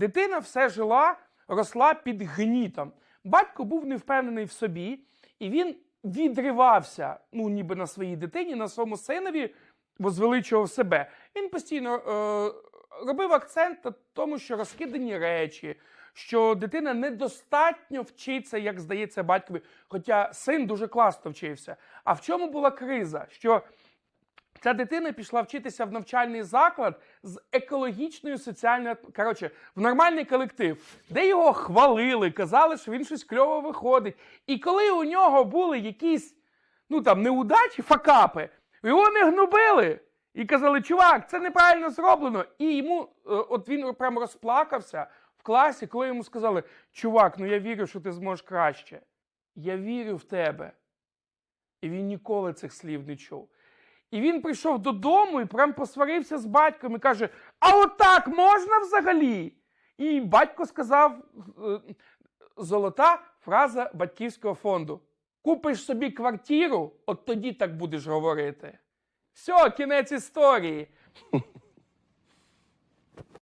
Дитина все жила, росла під гнітом. Батько був невпевнений в собі, і він відривався, ну ніби на своїй дитині, на своєму синові, возвеличував себе. Він постійно е, робив акцент на тому, що розкидані речі, що дитина недостатньо вчиться, як здається батькові. Хоча син дуже класно вчився. А в чому була криза? Що Ця дитина пішла вчитися в навчальний заклад з екологічною соціальною коротше, в нормальний колектив, де його хвалили, казали, що він щось кльово виходить. І коли у нього були якісь ну там неудачі, факапи, його не гнобили. І казали, чувак, це неправильно зроблено. І йому, е, от він прям розплакався в класі, коли йому сказали: Чувак, ну я вірю, що ти зможеш краще. Я вірю в тебе. І він ніколи цих слів не чув. І він прийшов додому і прям посварився з батьком і каже: А отак можна взагалі? І батько сказав е, золота фраза батьківського фонду: Купиш собі квартиру, от тоді так будеш говорити. Все, кінець історії.